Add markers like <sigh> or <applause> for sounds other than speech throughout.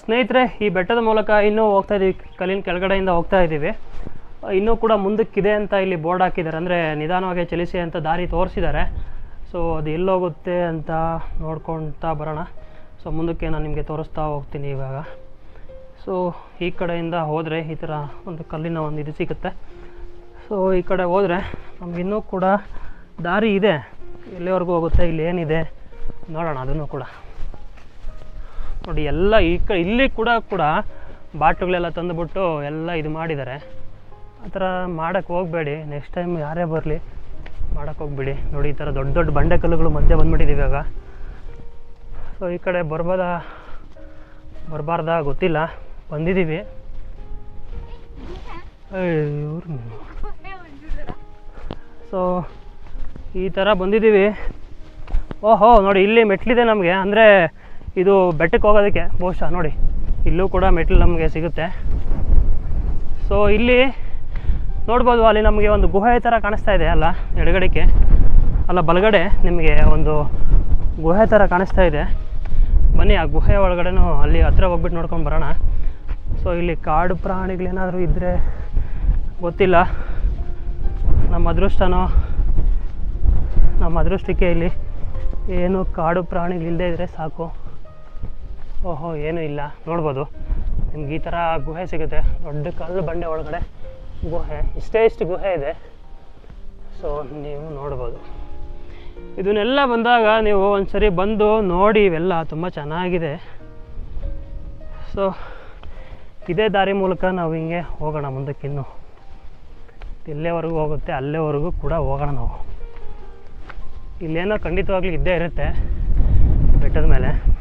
ಸ್ನೇಹಿತರೆ, ಈ ಬೆಟ್ಟದ ಮೂಲಕ ಇನ್ನೂ ಹೋಗ್ತಾ ಇದ್ದೀವಿ ಕಲ್ಲಿನ ಕೆಳಗಡೆಯಿಂದ ಹೋಗ್ತಾ ಇದ್ದೀವಿ ಇನ್ನೂ ಕೂಡ ಮುಂದಕ್ಕಿದೆ ಅಂತ ಇಲ್ಲಿ ಬೋರ್ಡ್ ಹಾಕಿದ್ದಾರೆ. ಅಂದರೆ ನಿಧಾನವಾಗಿ ಚಲಿಸಿ ಅಂತ ದಾರಿ ತೋರಿಸಿದ್ದಾರೆ. ಸೊ ಅದು ಎಲ್ಲೋಗುತ್ತೆ ಅಂತ ನೋಡ್ಕೊತಾ ಬರೋಣ. ಸೊ ಮುಂದಕ್ಕೆ ನಾನು ನಿಮಗೆ ತೋರಿಸ್ತಾ ಹೋಗ್ತೀನಿ ಇವಾಗ. ಸೊ ಈ ಕಡೆಯಿಂದ ಹೋದರೆ ಈ ಥರ ಒಂದು ಕಲ್ಲಿನ ಒಂದು ಇದು ಸಿಗುತ್ತೆ. ಸೊ ಈ ಕಡೆ ಹೋದರೆ ನಮಗಿನ್ನೂ ಕೂಡ ದಾರಿ ಇದೆ. ಎಲ್ಲಿವರೆಗೂ ಹೋಗುತ್ತೆ, ಇಲ್ಲಿ ಏನಿದೆ, ನೋಡೋಣ ಅದನ್ನು ಕೂಡ. ನೋಡಿ, ಎಲ್ಲ ಈ ಕ ಇಲ್ಲಿ ಕೂಡ ಕೂಡ ಬಾಟ್ಲುಗಳೆಲ್ಲ ತಂದುಬಿಟ್ಟು ಎಲ್ಲ ಇದು ಮಾಡಿದ್ದಾರೆ. ಆ ಥರ ಮಾಡೋಕ್ಕೆ ಹೋಗಬೇಡಿ. ನೆಕ್ಸ್ಟ್ ಟೈಮ್ ಯಾರೇ ಬರಲಿ, ಮಾಡೋಕ್ಕೆ ಹೋಗ್ಬೇಡಿ. ನೋಡಿ, ಈ ಥರ ದೊಡ್ಡ ದೊಡ್ಡ ಬಂಡೆ ಕಲ್ಲುಗಳು ಮಧ್ಯೆ ಬಂದ್ಬಿಟ್ಟಿದ್ದೀವಿ ಇವಾಗ. ಸೊ ಈ ಕಡೆ ಬರ್ಬೋದ? ಬರಬಾರ್ದ ಗೊತ್ತಿಲ್ಲ. ಬಂದಿದ್ದೀವಿ. ಸೊ ಈ ಥರ ಬಂದಿದ್ದೀವಿ. ಓಹೋ, ನೋಡಿ, ಇಲ್ಲಿ ಮೆಟ್ಲಿದೆ ನಮಗೆ. ಅಂದರೆ ಇದು ಬೆಟ್ಟಕ್ಕೆ ಹೋಗೋದಕ್ಕೆ ಬಹುಶಃ ನೋಡಿ. ಇಲ್ಲೂ ಕೂಡ ಮೆಟ್ಲು ನಮಗೆ ಸಿಗುತ್ತೆ. ಸೊ ಇಲ್ಲಿ ನೋಡ್ಬೋದು, ಅಲ್ಲಿ ನಮಗೆ ಒಂದು ಗುಹೆ ಥರ ಕಾಣಿಸ್ತಾ ಇದೆ ಅಲ್ಲ, ಎಡಗಡೆಗೆ. ಅಲ್ಲ, ಬಲಗಡೆ ನಿಮಗೆ ಒಂದು ಗುಹೆ ಥರ ಕಾಣಿಸ್ತಾ ಇದೆ. ಬನ್ನಿ, ಆ ಗುಹೆ ಒಳಗಡೆನೂ ಅಲ್ಲಿ ಹತ್ರ ಹೋಗ್ಬಿಟ್ಟು ನೋಡ್ಕೊಂಡು ಬರೋಣ. ಸೊ ಇಲ್ಲಿ ಕಾಡು ಪ್ರಾಣಿಗಳೇನಾದರೂ ಇದ್ದರೆ ಗೊತ್ತಿಲ್ಲ. ನಮ್ಮ ಅದೃಷ್ಟನೋ? ನಮ್ಮ ಅದೃಷ್ಟಕ್ಕೆ ಇಲ್ಲಿ ಏನು ಕಾಡು ಪ್ರಾಣಿಗಳಿಲ್ಲದೆ ಇದ್ದರೆ ಸಾಕು. ಓಹೋ, ಏನೂ ಇಲ್ಲ. ನೋಡ್ಬೋದು. ನಿಮ್ಗೆ ಈ ಥರ ಗುಹೆ ಸಿಗುತ್ತೆ. ದೊಡ್ಡ ಕಲ್ಲು ಬಂಡೆ ಒಳಗಡೆ ಗುಹೆ. ಇಷ್ಟೇ ಇಷ್ಟು ಗುಹೆ ಇದೆ. ಸೊ ನೀವು ನೋಡ್ಬೋದು. ಇದನ್ನೆಲ್ಲ ಬಂದಾಗ ನೀವು ಒಂದ್ಸರಿ ಬಂದು ನೋಡಿ, ಇವೆಲ್ಲ ತುಂಬ ಚೆನ್ನಾಗಿದೆ. ಸೊ ಇದೇ ದಾರಿ ಮೂಲಕ ನಾವು ಹಿಂಗೆ ಹೋಗೋಣ ಮುಂದಕ್ಕಿನ್ನು ಇಲ್ಲೇವರೆಗೂ ಹೋಗುತ್ತೆ, ಅಲ್ಲೇವರೆಗೂ ಕೂಡ ಹೋಗೋಣ ನಾವು. ಇಲ್ಲೇನೋ ಖಂಡಿತವಾಗ್ಲೂ ಇದ್ದೇ ಇರುತ್ತೆ. ಬೆಟ್ಟದ ಮೇಲೆ.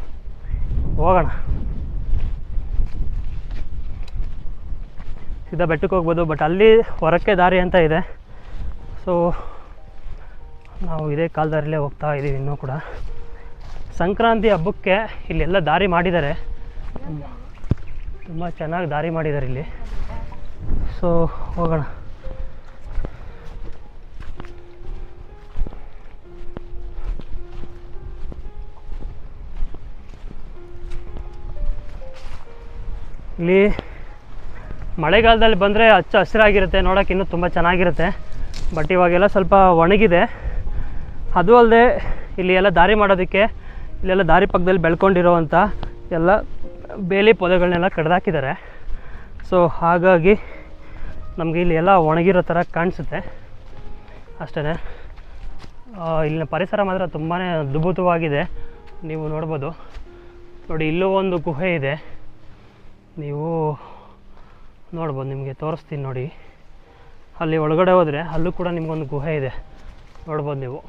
ಹೋಗೋಣ. ಸೀದಾ ಬೆಟ್ಟಕ್ಕೆ ಹೋಗ್ಬೋದು ಬಟ್ ಅಲ್ಲಿ ಹೊರಕ್ಕೆ ದಾರಿ ಅಂತ ಇದೆ. ಸೊ ನಾವು ಇದೇ ಕಾಲದಾರಿಲೇ ಹೋಗ್ತಾ ಇದ್ದೀವಿ ಇನ್ನೂ ಕೂಡ. ಸಂಕ್ರಾಂತಿ ಹಬ್ಬಕ್ಕೆ ಇಲ್ಲೆಲ್ಲ ದಾರಿ ಮಾಡಿದ್ದಾರೆ. ತುಂಬ ಚೆನ್ನಾಗಿ ದಾರಿ ಮಾಡಿದ್ದಾರೆ ಇಲ್ಲಿ. ಸೊ ಹೋಗೋಣ. ಇಲ್ಲಿ ಮಳೆಗಾಲದಲ್ಲಿ ಬಂದರೆ ಹಚ್ಚ ಹಸಿರಾಗಿರುತ್ತೆ, ನೋಡೋಕೆ ಇನ್ನೂ ತುಂಬ ಚೆನ್ನಾಗಿರುತ್ತೆ. ಬಟ್ ಇವಾಗೆಲ್ಲ ಸ್ವಲ್ಪ ಒಣಗಿದೆ. ಅದು ಅಲ್ಲದೆ ಇಲ್ಲಿ ಎಲ್ಲ ದಾರಿ ಮಾಡೋದಕ್ಕೆ ಇಲ್ಲೆಲ್ಲ ದಾರಿ ಪಕ್ಕದಲ್ಲಿ ಬೆಳ್ಕೊಂಡಿರೋವಂಥ ಎಲ್ಲ ಬೇಲಿ ಪೊದೆಗಳನ್ನೆಲ್ಲ ಕಡ್ದಾಕಿದ್ದಾರೆ. ಸೊ ಹಾಗಾಗಿ ನಮಗೆ ಇಲ್ಲಿ ಎಲ್ಲ ಒಣಗಿರೋ ಥರ ಕಾಣಿಸುತ್ತೆ. ಅಷ್ಟೇ ಇಲ್ಲಿನ ಪರಿಸರ ಮಾತ್ರ ತುಂಬಾ ಅದ್ಭುತವಾಗಿದೆ. ನೀವು ನೋಡ್ಬೋದು. ನೋಡಿ, ಇಲ್ಲೂ ಒಂದು ಗುಹೆ ಇದೆ. ನೀವು ನೋಡ್ಬೋದು, ನಿಮಗೆ ತೋರಿಸ್ತೀನಿ ನೋಡಿ. ಅಲ್ಲಿ ಒಳಗಡೆ ಹೋದರೆ, ಅಲ್ಲೂ ಕೂಡ ನಿಮಗೊಂದು ಗುಹೆ ಇದೆ. ನೋಡ್ಬೋದು ನೀವು.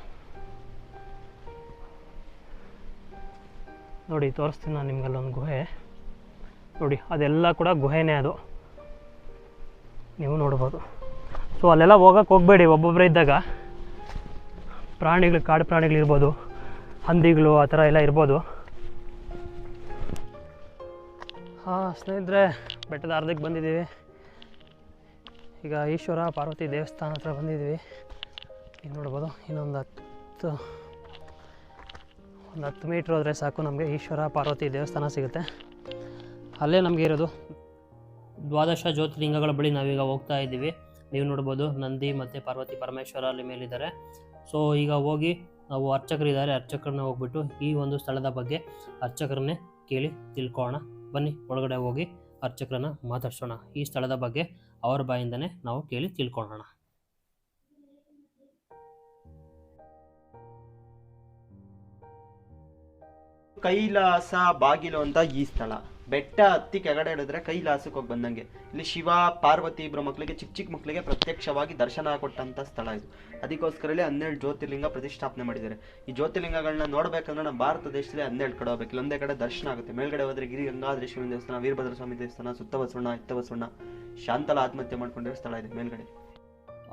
ನೋಡಿ, ತೋರಿಸ್ತೀನಿ ನಾನು ನಿಮಗಲ್ಲೊಂದು ಗುಹೆ. ನೋಡಿ, ಅದೆಲ್ಲ ಕೂಡ ಗುಹೆನೇ ಅದು. ನೀವು ನೋಡ್ಬೋದು. ಸೊ ಅಲ್ಲೆಲ್ಲ ಹೋಗಕ್ಕೆ ಹೋಗಬೇಡಿ. ಒಬ್ಬೊಬ್ಬರೇ ಇದ್ದಾಗ ಪ್ರಾಣಿಗಳು, ಕಾಡು ಪ್ರಾಣಿಗಳಿರ್ಬೋದು ಹಂದಿಗಳು, ಆ ಥರ ಎಲ್ಲ ಇರ್ಬೋದು. ಹಾಂ, ಸ್ನೇಹಿತರೆ ಬೆಟ್ಟದ ಅರ್ಧಕ್ಕೆ ಬಂದಿದ್ದೀವಿ. ಈಗ ಈಶ್ವರ, ಪಾರ್ವತಿ ದೇವಸ್ಥಾನ ಹತ್ರ ಬಂದಿದ್ದೀವಿ. ಈಗ ನೋಡ್ಬೋದು, ಇನ್ನೊಂದು ಹತ್ತು, ಒಂದು ಹತ್ತು ಮೀಟ್ರ್ ಹೋದರೆ ಸಾಕು ನಮಗೆ. ಈಶ್ವರ, ಪಾರ್ವತಿ ದೇವಸ್ಥಾನ ಸಿಗುತ್ತೆ. ಅಲ್ಲೇ ನಮಗೆ ಇರೋದು ದ್ವಾದಶ ಜ್ಯೋತಿರ್ಲಿಂಗಗಳ ಬಳಿ ನಾವೀಗ ಹೋಗ್ತಾ ಇದ್ದೀವಿ. ನೀವು ನೋಡ್ಬೋದು, ನಂದಿ ಮತ್ತು ಪಾರ್ವತಿ ಪರಮೇಶ್ವರ ಅಲ್ಲಿ ಮೇಲಿದ್ದಾರೆ. ಸೊ ಈಗ ಹೋಗಿ ನಾವು ಅರ್ಚಕರಿದ್ದಾರೆ. ಅರ್ಚಕರನ್ನ ಹೋಗ್ಬಿಟ್ಟು ಈ ಒಂದು ಸ್ಥಳದ ಬಗ್ಗೆ ಅರ್ಚಕರನ್ನೇ ಕೇಳಿ ತಿಳ್ಕೊಳ್ಳೋಣ. ಬನ್ನಿ, ಒಳಗಡೆ ಹೋಗಿ ಅರ್ಚಕರನ್ನ ಮಾತಾಡ್ಸೋಣ. ಈ ಸ್ಥಳದ ಬಗ್ಗೆ ಅವರ ಬಾಯಿಂದನೇ ನಾವು ಕೇಳಿ ತಿಳ್ಕೊಳ್ಳೋಣ. ಕೈಲಾಸ ಬಾಗಿಲು ಅಂತ ಈ ಸ್ಥಳ. ಬೆಟ್ಟ ಹತ್ತಿ ಕೆಳಗಡೆ ಇಳಿದ್ರೆ ಕೈಲಾಸಕ್ಕೆ ಹೋಗಿ ಬಂದಂಗೆ. ಇಲ್ಲಿ ಶಿವ, ಪಾರ್ವತಿ ಇಬ್ರು ಮಕ್ಕಳಿಗೆ ಚಿಕ್ಕ ಚಿಕ್ಕ ಮಕ್ಕಳಿಗೆ ಪ್ರತ್ಯಕ್ಷವಾಗಿ ದರ್ಶನ ಕೊಟ್ಟಂತ ಸ್ಥಳ ಇದು. ಅದಕ್ಕೋಸ್ಕರ ಇಲ್ಲಿ ಹನ್ನೆರಡು ಜ್ಯೋತಿರ್ಲಿಂಗ ಪ್ರತಿಷ್ಠಾಪನೆ ಮಾಡಿದ್ದಾರೆ. ಈ ಜ್ಯೋತಿರ್ಲಿಂಗಗಳನ್ನ ನೋಡಬೇಕಂದ್ರೆ ನಮ್ಮ ಭಾರತ ದೇಶದಲ್ಲಿ ಹನ್ನೆರಡು ಕಡೆ ಹೋಗ್ಬೇಕು. ಇಲ್ಲೊಂದೇ ಕಡೆ ದರ್ಶನ ಆಗುತ್ತೆ. ಮೇಲ್ಗಡೆ ಹೋದ್ರೆ ಗಿರಿ ಗಂಗಾಧರೇಶ್ವರ ದೇವಸ್ಥಾನ ವೀರಭದ್ರ ಸ್ವಾಮಿ ದೇವಸ್ಥಾನ ಸುತ್ತ ಬಸವಣ್ಣ ಇತ್ತ ಬಸವಣ್ಣ ಶಾಂತಲ ಆತ್ಮಹತ್ಯೆ ಮಾಡ್ಕೊಂಡಿರೋ ಸ್ಥಳ ಇದೆ ಮೇಲ್ಗಡೆ.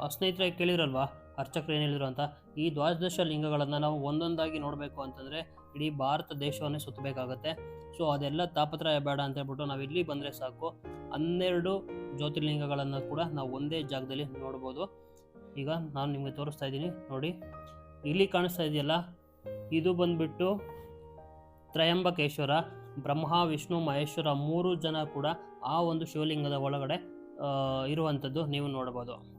ಸ್ನೇಹಿತರೆ ಕೇಳಿರಲ್ವಾ? ಅರ್ಚಕರು ಏನು ಹೇಳಿದ್ರು ಅಂತ? ಈ ದ್ವಾದಶ ಲಿಂಗಗಳನ್ನು ನಾವು ಒಂದೊಂದಾಗಿ ನೋಡಬೇಕು ಅಂತಂದರೆ ಇಡೀ ಭಾರತ ದೇಶವನ್ನೇ ಸುತ್ತಬೇಕಾಗತ್ತೆ. ಸೊ, ಅದೆಲ್ಲ ತಾಪತ್ರಯ ಬೇಡ ಅಂತ ಹೇಳ್ಬಿಟ್ಟು ನಾವು ಇಲ್ಲಿ ಬಂದರೆ ಸಾಕು. ಹನ್ನೆರಡು ಜ್ಯೋತಿರ್ಲಿಂಗಗಳನ್ನು ಕೂಡ ನಾವು ಒಂದೇ ಜಾಗದಲ್ಲಿ ನೋಡ್ಬೋದು. ಈಗ ನಾನು ನಿಮಗೆ ತೋರಿಸ್ತಾ ಇದ್ದೀನಿ, ನೋಡಿ. ಇಲ್ಲಿ ಕಾಣಿಸ್ತಾ ಇದೆಯಲ್ಲ, ಇದು ಬಂದ್ಬಿಟ್ಟು ತ್ರಯಂಬಕೇಶ್ವರ, ಬ್ರಹ್ಮ, ವಿಷ್ಣು, ಮಹೇಶ್ವರ ಮೂರು ಜನ ಕೂಡ ಆ ಒಂದು ಶಿವಲಿಂಗದ ಒಳಗಡೆ ಇರುವಂಥದ್ದು ನೀವು ನೋಡ್ಬೋದು.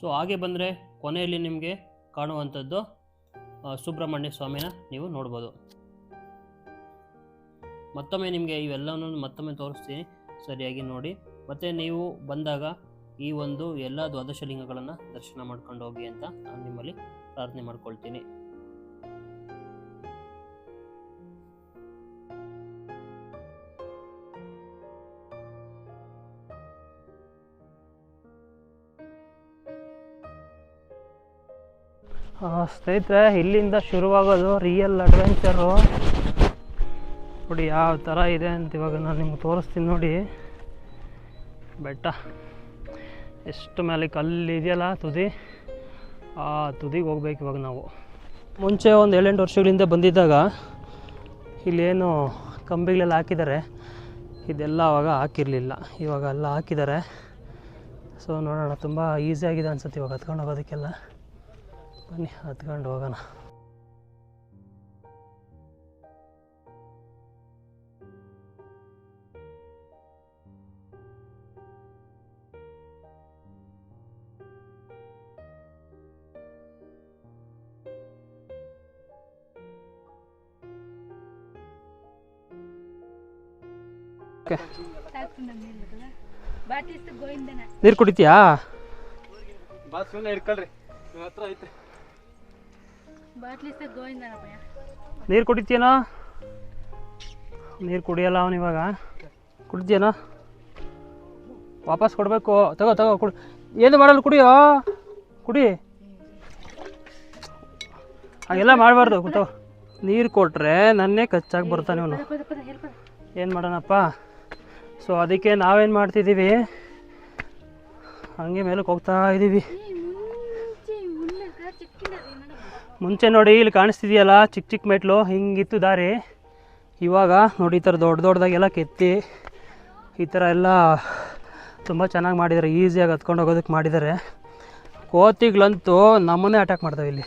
ಸೊ, ಹಾಗೆ ಬಂದರೆ ಕೊನೆಯಲ್ಲಿ ನಿಮಗೆ ಕಾಣುವಂಥದ್ದು ಸುಬ್ರಹ್ಮಣ್ಯ ಸ್ವಾಮಿನ ನೀವು ನೋಡ್ಬೋದು. ಮತ್ತೊಮ್ಮೆ ನಿಮಗೆ ಇವೆಲ್ಲವನ್ನು ಮತ್ತೊಮ್ಮೆ ತೋರಿಸ್ತೀನಿ, ಸರಿಯಾಗಿ ನೋಡಿ. ಮತ್ತು ನೀವು ಬಂದಾಗ ಈ ಒಂದು ಎಲ್ಲ ದ್ವಾದಶಲಿಂಗಗಳನ್ನು ದರ್ಶನ ಮಾಡ್ಕೊಂಡು ಹೋಗಿ ಅಂತ ನಾನು ನಿಮ್ಮಲ್ಲಿ ಪ್ರಾರ್ಥನೆ ಮಾಡ್ಕೊಳ್ತೀನಿ. ಸ್ನೇಹಿತರೆ, ಇಲ್ಲಿಂದ ಶುರುವಾಗೋದು ರಿಯಲ್ ಅಡ್ವೆಂಚರು ನೋಡಿ ಯಾವ ಥರ ಇದೆ ಅಂತ ಇವಾಗ ನಾನು ನಿಮ್ಗೆ ತೋರಿಸ್ತೀನಿ ನೋಡಿ. ಬೆಟ್ಟ. ಎಷ್ಟು ಮೇಲೆ ಕಲ್ಲು ಇದೆಯಲ್ಲ ತುದಿ? ಆ ತುದಿಗೆ ಹೋಗ್ಬೇಕು ಇವಾಗ ನಾವು. ಮುಂಚೆ ಒಂದು ಏಳೆಂಟು ವರ್ಷಗಳಿಂದ ಬಂದಿದ್ದಾಗ ಇಲ್ಲೇನು ಕಂಬಿಗಳೆಲ್ಲ ಹಾಕಿದ್ದಾರೆ. ಇದೆಲ್ಲ ಅವಾಗ ಹಾಕಿರಲಿಲ್ಲ. ಇವಾಗ ಎಲ್ಲ ಹಾಕಿದ್ದಾರೆ. ಸೊ ನೋಡೋಣ, ತುಂಬ ಈಸಿಯಾಗಿದೆ ಅನ್ಸುತ್ತೆ ಇವಾಗ ಹತ್ಕೊಂಡು ಹೋಗೋದಕ್ಕೆಲ್ಲ. ಬನ್ನಿ ಹತ್ಕೊಂಡು ಹೋಗೋಣ. ನೀರ್ ಕುಡಿತೀಯಾ? ಬಾಸ್ ಸುಮ್ನೆ ಹಿಡ್ಕೊಳ್ರಿ. ನಿಮ್ಮ ಹತ್ರ ಐತೆ ನೀರು ಕುಡಿತೀಯನೋ? ನೀರು ಕುಡಿಯಲ್ಲ ಅವನು ಇವಾಗ. ಕುಡಿತೀಯನೋ? ವಾಪಸ್ ಕೊಡಬೇಕು. ತಗೋ ತಗೋ ಕುಡಿ ಏನು ಮಾಡಲ್ಲ ಕುಡಿಯೋ? ಕುಡಿ. ಹಾಗೆಲ್ಲ ಮಾಡಬಾರ್ದು. ತಗೋ. ನೀರು ಕೊಟ್ಟರೆ ನನ್ನೇ ಕಚ್ಚಾಗಿ ಬರ್ತಾನೆ ಅವನು. ಹೇಳ್ಪದ ಏನು ಮಾಡೋಣಪ್ಪ? ಸೊ ಅದಕ್ಕೆ ನಾವೇನು ಮಾಡ್ತಿದ್ದೀವಿ? ಹಂಗೆ ಮೇಲಕ್ಕೆ ಹೋಗ್ತಾ ಇದ್ದೀವಿ ಮುಂಚೆ ಉನ್ನಕ ಚಿಕ್ಕಿನದು ಏನೋ ಮುಂಚೆ ನೋಡಿ ಇಲ್ಲಿ ಕಾಣಿಸ್ತಿದೆಯಲ್ಲ? ಚಿಕ್ಕ ಚಿಕ್ಕ ಮೆಟ್ಲು. ಹಿಂಗಿತ್ತು ದಾರಿ. ಇವಾಗ ನೋಡಿ ಈ ಥರ ದೊಡ್ಡ ದೊಡ್ಡದಾಗೆಲ್ಲ ಕೆತ್ತಿ ಈ ಥರ ಎಲ್ಲ ತುಂಬ ಚೆನ್ನಾಗಿ ಮಾಡಿದ್ದಾರೆ. ಈಸಿಯಾಗಿ ಹತ್ಕೊಂಡು ಹೋಗೋದಕ್ಕೆ ಮಾಡಿದ್ದಾರೆ. ಕೋತಿಗಳಂತೂ ನಮ್ಮನ್ನೇ ಅಟ್ಯಾಕ್ ಮಾಡ್ತಾವೆ ಇಲ್ಲಿ.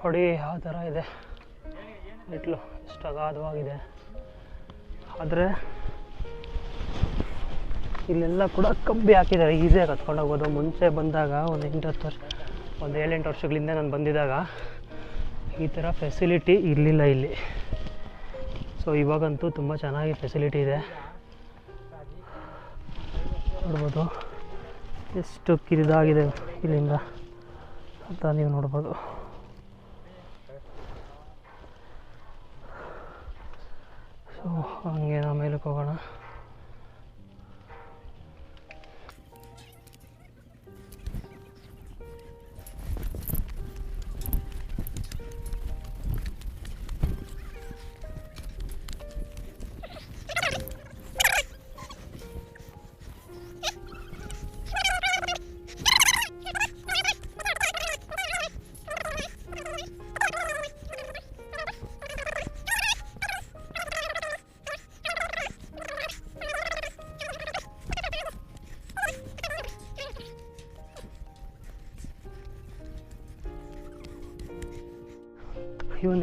ನೋಡಿ ಯಾವ ಥರ ಇದೆ. ಮೆಟ್ಲು ಎಷ್ಟು ಅಗಾಧವಾಗಿದೆ. ಆದರೆ ಇಲ್ಲೆಲ್ಲ ಕೂಡ ಕಬ್ಬಿ ಹಾಕಿದ್ದಾರೆ. ಈಸಿಯಾಗಿ ಹತ್ಕೊಂಡು ಹೋಗ್ಬೋದು. ಮುಂಚೆ ಬಂದಾಗ ಒಂದು ಎಂಟು ಹತ್ತು ವರ್ಷ, ಒಂದು ಏಳೆಂಟು ವರ್ಷಗಳಿಂದ ನಾನು ಬಂದಿದ್ದಾಗ ಈ ಥರ ಫೆಸಿಲಿಟಿ ಇರಲಿಲ್ಲ ಇಲ್ಲಿ. ಸೊ ಇವಾಗಂತೂ ತುಂಬ ಚೆನ್ನಾಗಿ ಫೆಸಿಲಿಟಿ ಇದೆ. ನೋಡ್ಬೋದು. ಎಷ್ಟು ಕಿರಿದಾಗಿದೆ ಇಲ್ಲಿಂದ ಅಂತ ನೀವು ನೋಡ್ಬೋದು. ಸೊ ಹಾಗೆ ನಾವು ಮೇಲಕ್ಕೆ ಹೋಗೋಣ.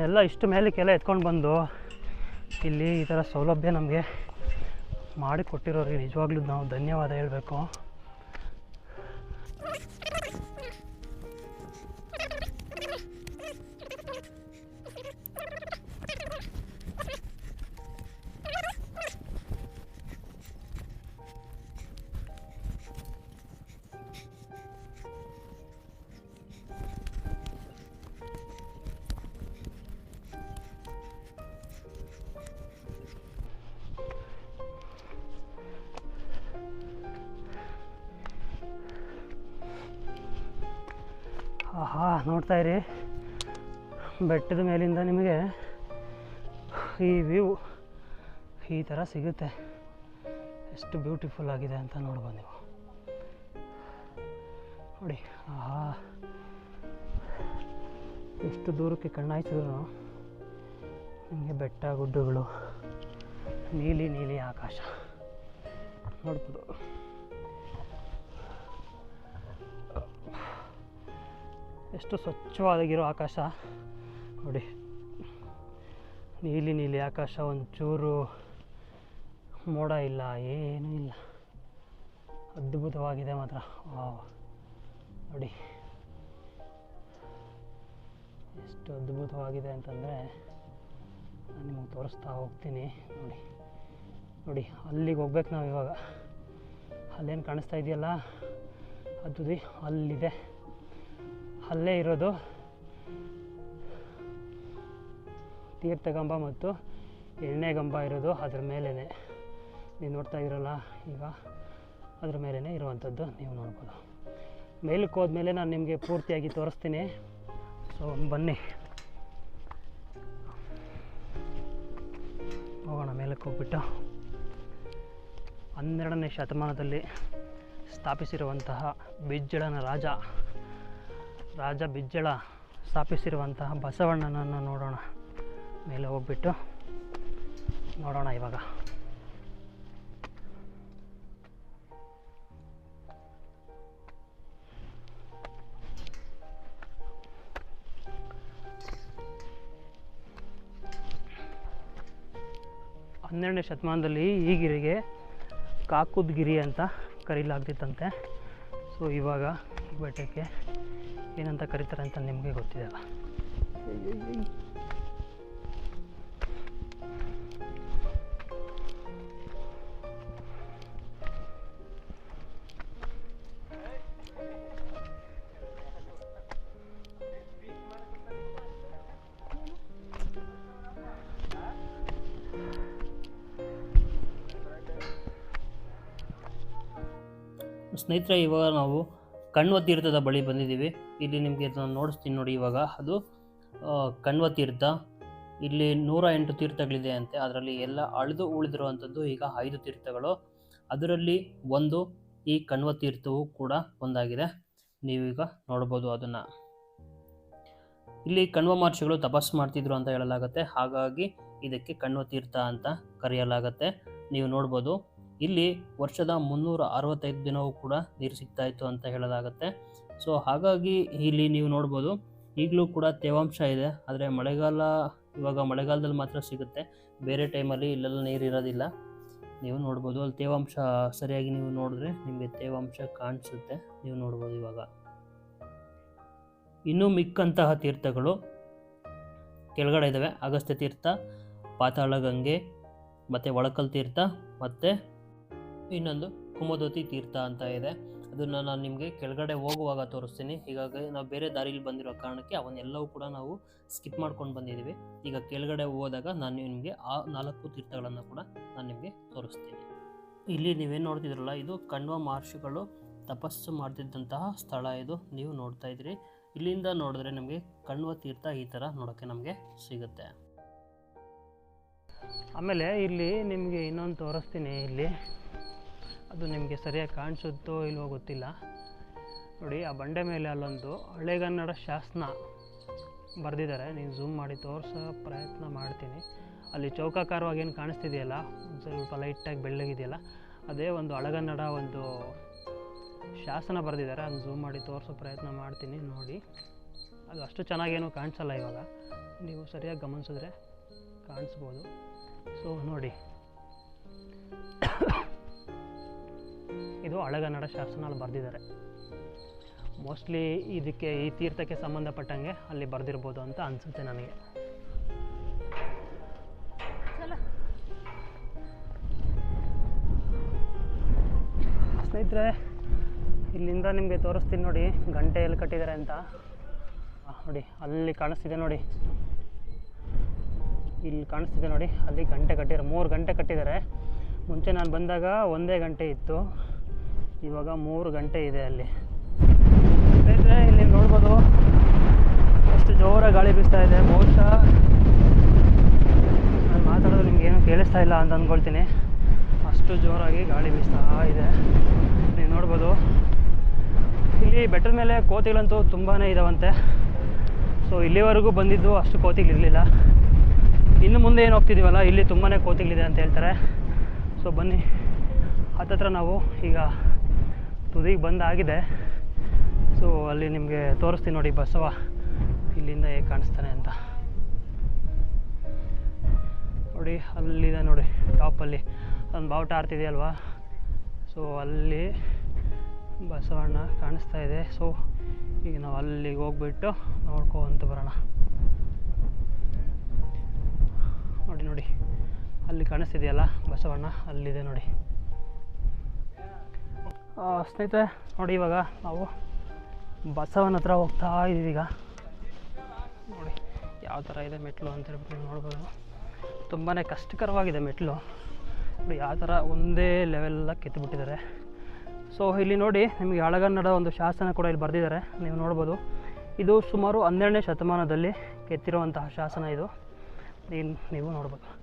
ಇವನ್ನೆಲ್ಲ ಇಷ್ಟು ಮೇಲಕ್ಕೆಲ್ಲ ಎತ್ಕೊಂಡು ಬಂದು ಇಲ್ಲಿ ಈ ಥರ ಸೌಲಭ್ಯ ನಮಗೆ ಮಾಡಿಕೊಟ್ಟಿರೋರಿಗೆ ನಿಜವಾಗ್ಲೂ ನಾವು ಧನ್ಯವಾದ ಹೇಳಬೇಕು. ಆಹಾ, ನೋಡ್ತಾ ಇರಿ. ಬೆಟ್ಟದ ಮೇಲಿಂದ ನಿಮಗೆ ಈ ವ್ಯೂ ಈ ಥರ ಸಿಗುತ್ತೆ. ಎಷ್ಟು ಬ್ಯೂಟಿಫುಲ್ ಆಗಿದೆ ಅಂತ ನೋಡ್ಬೋದು ನೀವು. ನೋಡಿ, ಆಹಾ. ಎಷ್ಟು ದೂರಕ್ಕೆ ಕಣ್ಣಾಯ್ತಿದ್ರು ನಿಮಗೆ ಬೆಟ್ಟ, ಗುಡ್ಡಗಳು, ನೀಲಿ ನೀಲಿ ಆಕಾಶ. ನೋಡ್ಬೋದು. ಎಷ್ಟು ಸ್ವಚ್ಛವಾಗಿರೋ ಆಕಾಶ. ನೋಡಿ, ನೀಲಿ ನೀಲಿ ಆಕಾಶ, ಒಂಚೂರು ಮೋಡ ಇಲ್ಲ, ಏನೂ ಇಲ್ಲ. ಅದ್ಭುತವಾಗಿದೆ ಮಾತ್ರ. ವಾವ್. ನೋಡಿ, ಎಷ್ಟು ಅದ್ಭುತವಾಗಿದೆ ಅಂತಂದರೆ ನಾನು ನಿಮಗೆ ತೋರಿಸ್ತಾ ಹೋಗ್ತೀನಿ. ನೋಡಿ ನೋಡಿ, ಅಲ್ಲಿಗೆ ಹೋಗ್ಬೇಕು ನಾವು ಇವಾಗ ಅಲ್ಲೇನು ಕಾಣಿಸ್ತಾ ಇದೆಯಲ್ಲ? ಅದು ಅಲ್ಲಿದೆ. ಅಲ್ಲೇ ಇರೋದು. ತೀರ್ಥಗಂಬ ಮತ್ತು ಎಣ್ಣೆಗಂಬ ಇರೋದು ಅದ್ರ ಮೇಲೇ ನೀವು ನೋಡ್ತಾ ಇರೋಲ್ಲ ಈಗ ಅದ್ರ ಮೇಲೇ ಇರುವಂಥದ್ದು ನೀವು ನೋಡ್ಬೋದು. ಮೇಲಕ್ಕೆ ಹೋದ್ಮೇಲೆ ನಾನು ನಿಮಗೆ ಪೂರ್ತಿಯಾಗಿ ತೋರಿಸ್ತೀನಿ. ಸೊ ಬನ್ನಿ. ಹೋಗೋಣ, ಮೇಲಕ್ಕೆ ಹೋಗ್ಬಿಟ್ಟು. ಹನ್ನೆರಡನೇ ಶತಮಾನದಲ್ಲಿ ಸ್ಥಾಪಿಸಿರುವಂತಹ ಬಿಜ್ಜಳನ ರಾಜ ರಾಜ ಬಿಜ್ಜಳ ಸ್ಥಾಪಿಸಿರುವಂತಹ ಬಸವಣ್ಣನನ್ನು ನೋಡೋಣ. ಮೇಲೆ ಹೋಗ್ಬಿಟ್ಟು ನೋಡೋಣ ಇವಾಗ. ಹನ್ನೆರಡನೇ ಶತಮಾನದಲ್ಲಿ ಈ ಗಿರಿಗೆ ಕಾಕುದ್ಗಿರಿ ಅಂತ ಕರೀಲಾಗ್ತಿತ್ತಂತೆ. ಸೊ ಇವಾಗ ಬೆಟ್ಟಕ್ಕೆ ಏನಂತ ಕರೀತಾರೆ ಅಂತ ನಿಮಗೆ ಗೊತ್ತಿದೆಯಲ್ಲ ಸ್ನೇಹಿತರೆ ಇವಾಗ ನಾವು ಕಣ್ವ ತೀರ್ಥದ ಬಳಿ ಬಂದಿದ್ದೀವಿ. ಇಲ್ಲಿ ನಿಮಗೆ ನಾನು ನೋಡಿಸ್ತೀನಿ ನೋಡಿ ಇವಾಗ. ಅದು ಕಣ್ವತೀರ್ಥ. ಕಣ್ವ ತೀರ್ಥ ಇಲ್ಲಿ ನೂರ ಎಂಟು ತೀರ್ಥಗಳಿದೆ ಅಂತೆ. ಅದರಲ್ಲಿ ಎಲ್ಲ ಅಳಿದು ಉಳಿದಿರುವಂಥದ್ದು ಈಗ ಐದು ತೀರ್ಥಗಳು. ಅದರಲ್ಲಿ ಒಂದು ಈ ಕಣ್ವ ತೀರ್ಥವು ಕೂಡ ಒಂದಾಗಿದೆ. ನೀವೀಗ ನೋಡ್ಬೋದು ಅದನ್ನು. ಇಲ್ಲಿ ಕಣ್ವ ಮಹರ್ಷಿಗಳು ತಪಸ್ಸು ಮಾಡ್ತಿದ್ರು ಅಂತ ಹೇಳಲಾಗುತ್ತೆ. ಹಾಗಾಗಿ ಇದಕ್ಕೆ ಕಣ್ವ ತೀರ್ಥ ಅಂತ ಕರೆಯಲಾಗತ್ತೆ. ನೀವು ನೋಡ್ಬೋದು. ಇಲ್ಲಿ ವರ್ಷದ ಮುನ್ನೂರ ಅರವತ್ತೈದು ದಿನವೂ ಕೂಡ ನೀರು ಸಿಗ್ತಾ ಇತ್ತು ಅಂತ ಹೇಳಲಾಗುತ್ತೆ ಸೊ ಹಾಗಾಗಿ ಇಲ್ಲಿ ನೀವು ನೋಡ್ಬೋದು, ಈಗಲೂ ಕೂಡ ತೇವಾಂಶ ಇದೆ. ಆದರೆ ಮಳೆಗಾಲ, ಇವಾಗ ಮಳೆಗಾಲದಲ್ಲಿ ಮಾತ್ರ ಸಿಗುತ್ತೆ. ಬೇರೆ ಟೈಮಲ್ಲಿ ಇಲ್ಲೆಲ್ಲ ನೀರು ಇರೋದಿಲ್ಲ. ನೀವು ನೋಡ್ಬೋದು, ಅಲ್ಲಿ ತೇವಾಂಶ ಸರಿಯಾಗಿ ನೀವು ನೋಡಿದ್ರೆ ನಿಮಗೆ ತೇವಾಂಶ ಕಾಣಿಸುತ್ತೆ. ನೀವು ನೋಡ್ಬೋದು ಇವಾಗ. ಇನ್ನೂ ಮಿಕ್ಕಂತಹ ತೀರ್ಥಗಳು ಕೆಳಗಡೆ ಇದ್ದಾವೆ ಅಗಸ್ತ್ಯ ತೀರ್ಥ ಪಾತಾಳ ಗಂಗೆ ಮತ್ತು ಒಳಕಲ್ ತೀರ್ಥ, ಮತ್ತು ಇನ್ನೊಂದು ಕುಮದೋತಿ ತೀರ್ಥ ಅಂತ ಇದೆ. ಅದನ್ನು ನಾನು ನಿಮಗೆ ಕೆಳಗಡೆ ಹೋಗುವಾಗ ತೋರಿಸ್ತೀನಿ. ಹೀಗಾಗಿ ನಾವು ಬೇರೆ ದಾರಿಲಿ ಬಂದಿರೋ ಕಾರಣಕ್ಕೆ ಅವನ್ನೆಲ್ಲವೂ ಕೂಡ ನಾವು ಸ್ಕಿಪ್ ಮಾಡ್ಕೊಂಡು ಬಂದಿದ್ದೀವಿ ಈಗ ಕೆಳಗಡೆ ಹೋದಾಗ ನಾನು ನಿಮಗೆ ಆ ನಾಲ್ಕು ತೀರ್ಥಗಳನ್ನು ಕೂಡ ನಾನು ನಿಮಗೆ ತೋರಿಸ್ತೀನಿ. ಇಲ್ಲಿ ನೀವೇನು ನೋಡ್ತಿದ್ರಲ್ಲ, ಇದು ಕಣ್ವ ಮಹರ್ಷಿಗಳು ತಪಸ್ಸು ಮಾಡ್ತಿದ್ದಂತಹ ಸ್ಥಳ ಇದು. ನೀವು ನೋಡ್ತಾ ಇದ್ದೀರಿ ಇಲ್ಲಿಂದ ನೋಡಿದ್ರೆ ನಮಗೆ ಕಣ್ವ ತೀರ್ಥ ಈ ಥರ ನೋಡೋಕ್ಕೆ ನಮಗೆ ಸಿಗುತ್ತೆ. ಆಮೇಲೆ ಇಲ್ಲಿ ನಿಮಗೆ ಇನ್ನೊಂದು ತೋರಿಸ್ತೀನಿ ಇಲ್ಲಿ. ಅದು ನಿಮಗೆ ಸರಿಯಾಗಿ ಕಾಣಿಸುತ್ತೋ ಇಲ್ವೋ ಗೊತ್ತಿಲ್ಲ. ನೋಡಿ, ಆ ಬಂಡೆ ಮೇಲೆ ಅಲ್ಲೊಂದು ಹಳೆಗನ್ನಡ ಶಾಸನ ಬರೆದಿದ್ದಾರೆ. ನೀನು ಝೂಮ್ ಮಾಡಿ, ತೋರಿಸೋ ಪ್ರಯತ್ನ ಮಾಡ್ತೀನಿ. ಅಲ್ಲಿ ಚೌಕಾಕಾರವಾಗಿ ಏನು ಕಾಣಿಸ್ತಿದೆಯಲ್ಲ? ಸ್ವಲ್ಪ ಲೈಟಾಗಿ ಬೆಳ್ಳಗಿದೆಯಲ್ಲ? ಅದೇ ಒಂದು ಹಳೆಗನ್ನಡ ಒಂದು ಶಾಸನ ಬರೆದಿದ್ದಾರೆ. ಅದನ್ನು ಝೂಮ್ ಮಾಡಿ, ತೋರಿಸೋ ಪ್ರಯತ್ನ ಮಾಡ್ತೀನಿ, ನೋಡಿ. ಅದು ಅಷ್ಟು ಚೆನ್ನಾಗೇನು ಕಾಣಿಸಲ್ಲ ಇವಾಗ. ನೀವು ಸರಿಯಾಗಿ ಗಮನಿಸಿದ್ರೆ ಕಾಣಿಸ್ಬೋದು. ಸೊ ನೋಡಿ. <coughs> ಇದು ಹಳೆಗನ್ನಡ ಶಾಸನಲ್ಲಿ ಬರೆದಿದ್ದಾರೆ. ಮೋಸ್ಟ್ಲಿ ಇದಕ್ಕೆ ಈ ತೀರ್ಥಕ್ಕೆ ಸಂಬಂಧಪಟ್ಟಂಗೆ ಅಲ್ಲಿ ಬರೆದಿರ್ಬೋದು ಅಂತ ಅನಿಸುತ್ತೆ ನನಗೆ. ಸ್ನೇಹಿತರೆ ಇಲ್ಲಿಂದ ನಿಮಗೆ ತೋರಿಸ್ತೀನಿ ನೋಡಿ ಗಂಟೆ ಎಲ್ಲಿ ಕಟ್ಟಿದ್ದಾರೆ ಅಂತ. ನೋಡಿ ಅಲ್ಲಿ ಕಾಣಿಸ್ತಿದೆ ನೋಡಿ. ಇಲ್ಲಿ ಕಾಣಿಸ್ತಿದೆ ನೋಡಿ ಅಲ್ಲಿ ಗಂಟೆ ಕಟ್ಟಿದ್ದಾರೆ ಮೂರು ಗಂಟೆ ಕಟ್ಟಿದ್ದಾರೆ. ಮುಂಚೆ ನಾನು ಬಂದಾಗ ಒಂದೇ ಗಂಟೆ ಇತ್ತು. ಇವಾಗ ಮೂರು ಗಂಟೆ ಇದೆ ಅಲ್ಲಿ. ಇಲ್ಲಿ ನೋಡ್ಬೋದು ಎಷ್ಟು ಜೋರಾಗಿ ಗಾಳಿ ಬೀಸ್ತಾ ಇದೆ. ಬಹುಶಃ ನಾನು ಮಾತಾಡೋದು ನಿಮ್ಗೆ ಏನು ಕೇಳಿಸ್ತಾ ಇಲ್ಲ ಅಂತ ಅಂದ್ಕೊಳ್ತೀನಿ ಅಷ್ಟು ಜೋರಾಗಿ ಗಾಳಿ ಬೀಸ್ತಾ ಇದೆ. ನೀವು ನೋಡ್ಬೋದು, ಇಲ್ಲಿ ಬೆಟ್ಟದ ಮೇಲೆ ಕೋತಿಗಳಂತೂ ತುಂಬಾ ಇದಾವಂತೆ. ಸೊ ಇಲ್ಲಿವರೆಗೂ ಬಂದಿದ್ದು ಅಷ್ಟು ಕೋತಿಗಳಿರಲಿಲ್ಲ. ಇನ್ನು ಮುಂದೆ ಏನು ಹೋಗ್ತಿದ್ದೀವಲ್ಲ ಇಲ್ಲಿ ತುಂಬಾ ಕೋತಿಗಳಿದೆ ಅಂತ ಹೇಳ್ತಾರೆ. ಸೊ ಬನ್ನಿ. ಹತ್ತತ್ರ ನಾವು ಈಗ ತುದಿಗೆ ಬಂದಾಗಿದೆ. ಸೊ ಅಲ್ಲಿ ನಿಮಗೆ ತೋರಿಸ್ತೀನಿ ನೋಡಿ ಬಸವ ಇಲ್ಲಿಂದ ಹೇಗೆ ಕಾಣಿಸ್ತಾನೆ ಅಂತ. ನೋಡಿ, ಅಲ್ಲಿದೆ ನೋಡಿ ಟಾಪಲ್ಲಿ ಒಂದು ಬಾವುಟ ಆರ್ತಿದೆಯಲ್ವಾ ಸೊ ಅಲ್ಲಿ ಬಸವಣ್ಣ ಕಾಣಿಸ್ತಾ ಇದೆ. ಸೊ ಈಗ ನಾವು ಅಲ್ಲಿಗೆ ಹೋಗ್ಬಿಟ್ಟು ನೋಡ್ಕೊಂತ ಬರೋಣ. ನೋಡಿ ನೋಡಿ. ಅಲ್ಲಿ ಕಾಣಿಸ್ತಿದೆಯಲ್ಲ ಬಸವಣ್ಣ? ಅಲ್ಲಿದೆ ನೋಡಿ. ಆ, ಸ್ನೇಹಿತರೆ ನೋಡಿ ಇವಾಗ ನಾವು ಬಸವನ ಹತ್ರ ಹೋಗ್ತಾ ಇದ್ದೀವಿ ಈಗ. ನೋಡಿ ಯಾವ ಥರ ಇದೆ ಮೆಟ್ಲು ಅಂತ ಹೇಳ್ಬಿಟ್ಟು ನೋಡ್ಬೋದು. ತುಂಬಾ ಕಷ್ಟಕರವಾಗಿದೆ ಮೆಟ್ಲು. ನೋಡಿ ಯಾವ ಥರ ಒಂದೇ ಲೆವೆಲ್ಲ ಕೆತ್ತಿಬಿಟ್ಟಿದ್ದಾರೆ. ಸೊ ಇಲ್ಲಿ ನೋಡಿ ನಿಮಗೆ ಹಳಗನ್ನಡ ಒಂದು ಶಾಸನ ಕೂಡ ಇಲ್ಲಿ ಬರೆದಿದ್ದಾರೆ. ನೀವು ನೋಡ್ಬೋದು. ಇದು ಸುಮಾರು ಹನ್ನೆರಡನೇ ಶತಮಾನದಲ್ಲಿ ಕೆತ್ತಿರುವಂತಹ ಶಾಸನ ಇದು. ನೀವು ನೋಡ್ಬೋದು.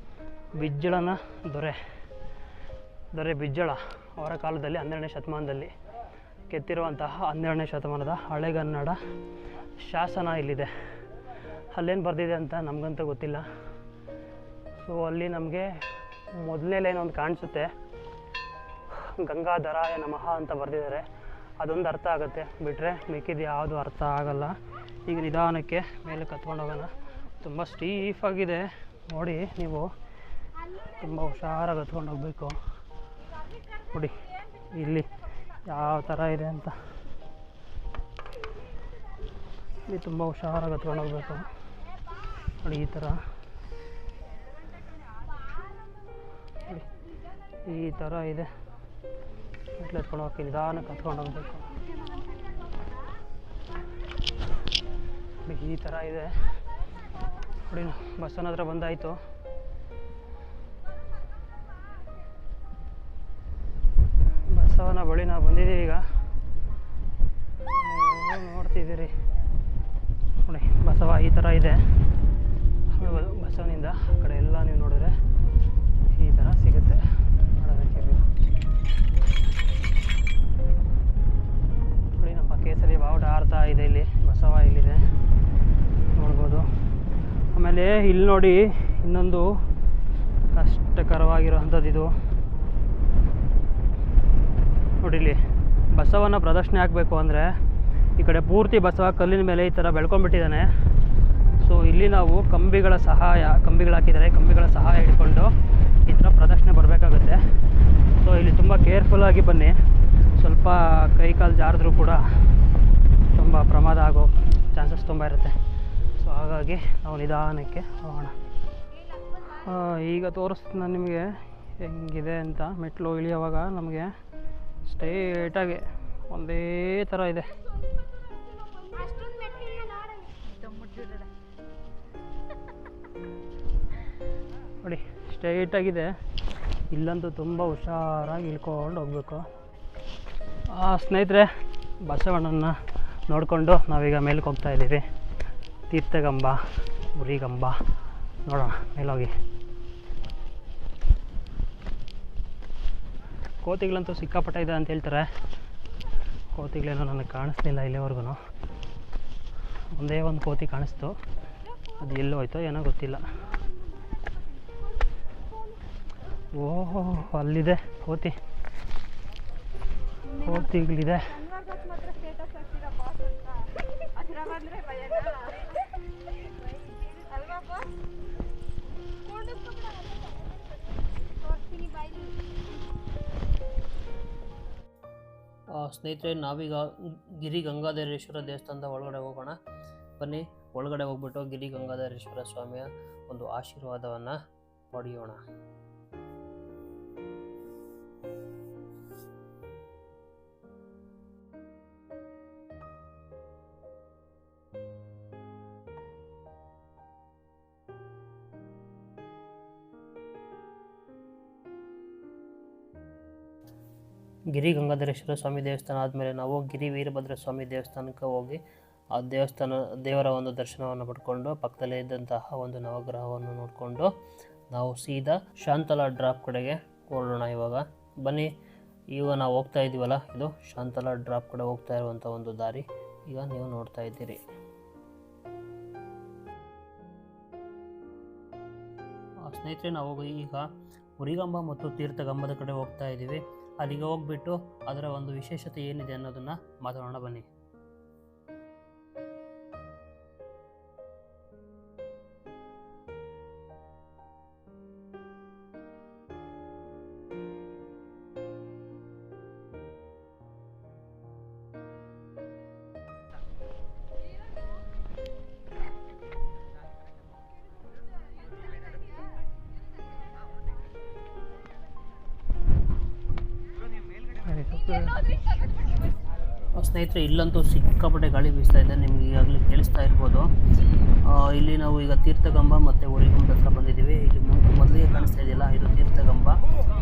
ಬಿಜ್ಜಳನ ದೊರೆ ದೊರೆ ಬಿಜ್ಜಳ ಅವರ ಕಾಲದಲ್ಲಿ ಹನ್ನೆರಡನೇ ಶತಮಾನದಲ್ಲಿ ಕೆತ್ತಿರುವಂತಹ ಹನ್ನೆರಡನೇ ಶತಮಾನದ ಹಳೆಗನ್ನಡ ಶಾಸನ ಇಲ್ಲಿದೆ. ಅಲ್ಲೇನು ಬರೆದಿದೆ ಅಂತ ನಮಗಂತೂ ಗೊತ್ತಿಲ್ಲ. ಸೊ ಅಲ್ಲಿ ನಮಗೆ ಮೊದಲನೇ ಲೈನ್ ಒಂದು ಕಾಣಿಸುತ್ತೆ. ಗಂಗಾಧರಾಯ ನಮಃ ಅಂತ ಬರೆದಿದ್ದಾರೆ. ಅದೊಂದು ಅರ್ಥ ಆಗುತ್ತೆ. ಬಿಟ್ಟರೆ ಮಿಕ್ಕಿದ ಯಾವುದು ಅರ್ಥ ಆಗಲ್ಲ. ಈಗ ನಿಧಾನಕ್ಕೆ ಮೇಲೆ ಕತ್ಕೊಂಡು ಹೋಗೋಣ. ತುಂಬ ಸ್ಟೀಫಾಗಿದೆ ನೋಡಿ ನೀವು. ತುಂಬ ಹುಷಾರಾಗಿ ಹತ್ಕೊಂಡು ಹೋಗಬೇಕು ನೋಡಿ, ಇಲ್ಲಿ ಯಾವ ಥರ ಇದೆ ಅಂತ. ಇಲ್ಲಿ ತುಂಬ ಹುಷಾರಾಗಿ ಹತ್ಕೊಂಡು ಹೋಗಬೇಕು ನೋಡಿ, ಈ ಥರ. ಈ ಥರ ಇದೆ. ಮೆಟ್ಲು ಹತ್ಕೊಂಡು ಹೋಗಿ ನಿಧಾನಕ್ಕೆ ಹತ್ಕೊಂಡು ಹೋಗ್ಬೇಕು ಈ ಥರ ಇದೆ. ನೋಡಿ ಬಸ್ಸನ್ನ ಹತ್ರ ಬಂದಾಯಿತು. ಬಳಿ ನಾವು ಬಂದಿದ್ದೀವಿ ಈಗ. ನೋಡ್ತಿದ್ದೀರಿ. ನೋಡಿ, ಬಸವ ಈ ಥರ ಇದೆ. ಬಸವನಿಂದ ಆ ಕಡೆ ಎಲ್ಲ ನೀವು ನೋಡಿದ್ರೆ ಈ ಥರ ಸಿಗುತ್ತೆ. ನೋಡಿ, ನಮ್ಮ ಕೇಸರಿ ಬಾವುಟ ಆರ್ತಾ ಇದೆ ಇಲ್ಲಿ. ಬಸವ ಇಲ್ಲಿದೆ. ನೋಡ್ಬೋದು. ಆಮೇಲೆ ಇಲ್ಲಿ ನೋಡಿ ಇನ್ನೊಂದು ಕಷ್ಟಕರವಾಗಿರುವಂಥದ್ದು ಇದು. ನೋಡಿ ಇಲ್ಲಿ ಬಸವನ ಪ್ರದರ್ಶನ ಹಾಕಬೇಕು ಅಂದರೆ ಈ ಕಡೆ ಪೂರ್ತಿ ಬಸವ ಕಲ್ಲಿನ ಮೇಲೆ ಈ ಥರ ಬೆಳ್ಕೊಂಡ್ಬಿಟ್ಟಿದ್ದಾನೆ. ಸೊ ಇಲ್ಲಿ ನಾವು ಕಂಬಿಗಳ ಸಹಾಯ, ಕಂಬಿಗಳು ಹಾಕಿದ್ದಾರೆ. ಕಂಬಿಗಳ ಸಹಾಯ ಹಿಡ್ಕೊಂಡು ಈ ಥರ ಪ್ರದರ್ಶನ ಬರಬೇಕಾಗುತ್ತೆ. ಸೊ ಇಲ್ಲಿ ತುಂಬ ಕೇರ್ಫುಲ್ಲಾಗಿ ಬನ್ನಿ. ಸ್ವಲ್ಪ ಕೈ ಕಾಲು ಜಾರಿದ್ರೂ ಕೂಡ ತುಂಬ ಪ್ರಮಾದ ಆಗೋ ಚಾನ್ಸಸ್ ತುಂಬ ಇರುತ್ತೆ. ಸೊ ಹಾಗಾಗಿ ನಾವು ನಿಧಾನಕ್ಕೆ ಹೋಗೋಣ. ಈಗ ತೋರಿಸ್ತೀನಿ ನಾನು ನಿಮಗೆ ಹೆಂಗಿದೆ ಅಂತ. ಮೆಟ್ಲು ಇಳಿಯುವಾಗ ನಮಗೆ ಸ್ಟ್ರೇಟಾಗಿ ಒಂದೇ ಥರ ಇದೆ. ನೋಡಿ ಸ್ಟ್ರೈಟಾಗಿದೆ ಇಲ್ಲಂತೂ ತುಂಬ ಹುಷಾರಾಗಿ ಇಳ್ಕೊಂಡು ಹೋಗಬೇಕು. ಸ್ನೇಹಿತರೆ ಬಸವಣ್ಣನ ನೋಡಿಕೊಂಡು ನಾವೀಗ ಮೇಲಕ್ಕೆ ಹೋಗ್ತಾ ಇದ್ದೀವಿ. ತೀರ್ಥಗಂಬ ಉರಿಗಂಬ ನೋಡೋಣ ಮೇಲೋಗಿ. ಕೋತಿಗಳಂತೂ ಸಿಕ್ಕಾಪಟ್ಟೆ ಇದೆ ಅಂತ ಹೇಳ್ತಾರೆ. ಕೋತಿಗಳೇನೋ ನನಗೆ ಕಾಣಿಸ್ಲಿಲ್ಲ ಇಲ್ಲಿವರೆಗೂ. ಒಂದೇ ಒಂದು ಕೋತಿ ಕಾಣಿಸ್ತು. ಅದು ಎಲ್ಲೋ ಹೋಯ್ತೋ ಏನೋ ಗೊತ್ತಿಲ್ಲ. ಓಹೋ, ಅಲ್ಲಿದೆ ಕೋತಿ. ಕೋತಿಗಳಿದೆ. ಸ್ನೇಹಿತರೆ, ನಾವೀಗ ಗಿರಿ ಗಂಗಾಧರೇಶ್ವರ ದೇವಸ್ಥಾನದ ಒಳಗಡೆ ಹೋಗೋಣ. ಬನ್ನಿ, ಒಳಗಡೆ ಹೋಗ್ಬಿಟ್ಟು ಗಿರಿ ಗಂಗಾಧರೇಶ್ವರ ಸ್ವಾಮಿಯ ಒಂದು ಆಶೀರ್ವಾದವನ್ನು ಪಡೆಯೋಣ. ಗಿರಿ ಗಂಗಾಧರೇಶ್ವರ ಸ್ವಾಮಿ ದೇವಸ್ಥಾನ ಆದಮೇಲೆ ನಾವು ಗಿರಿ ವೀರಭದ್ರ ಸ್ವಾಮಿ ದೇವಸ್ಥಾನಕ್ಕೆ ಹೋಗಿ ಆ ದೇವಸ್ಥಾನ, ದೇವರ ಒಂದು ದರ್ಶನವನ್ನು ಪಡ್ಕೊಂಡು ಪಕ್ಕದಲ್ಲೇ ಇದ್ದಂತಹ ಒಂದು ನವಗ್ರಹವನ್ನು ನೋಡಿಕೊಂಡು ನಾವು ಸೀದಾ ಶಾಂತಲಾ ಡ್ರಾಪ್ ಕಡೆಗೆ ಹೊರಡೋಣ ಇವಾಗ. ಬನ್ನಿ, ಈಗ ನಾವು ಹೋಗ್ತಾ ಇದ್ದೀವಲ್ಲ, ಇದು ಶಾಂತಲಾ ಡ್ರಾಪ್ ಕಡೆ ಹೋಗ್ತಾ ಇರುವಂಥ ಒಂದು ದಾರಿ. ಈಗ ನೀವು ನೋಡ್ತಾ ಇದ್ದೀರಿ. ಸ್ನೇಹಿತರೆ, ನಾವು ಈಗ ಉರಿಗಂಬ ಮತ್ತು ತೀರ್ಥಗಂಬದ ಕಡೆ ಹೋಗ್ತಾ ಇದ್ದೀವಿ. ಅಲ್ಲಿಗೆ ಹೋಗ್ಬಿಟ್ಟು ಅದರ ಒಂದು ವಿಶೇಷತೆ ಏನಿದೆ ಅನ್ನೋದನ್ನು ಮಾತಾಡೋಣ ಬನ್ನಿ. ಸ್ನೇಹಿತರೆ, ಇಲ್ಲಂತೂ ಸಿಕ್ಕಾಪಟ್ಟೆ ಗಾಳಿ ಬೀಸ್ತಾ ಇದೆ, ನಿಮ್ಗೆ ಈಗಾಗಲೇ ಕೇಳಿಸ್ತಾ ಇರ್ಬೋದು. ಇಲ್ಲಿ ನಾವು ಈಗ ತೀರ್ಥಗಂಬ ಮತ್ತು ಉರಿಗಂಬದ ಹತ್ರ ಬಂದಿದ್ದೀವಿ. ಇಲ್ಲಿ ಮೊದಲಿಗೆ ಕಾಣಿಸ್ತಾ ಇದೆಯಲ್ಲ, ಇದು ತೀರ್ಥಗಂಬ.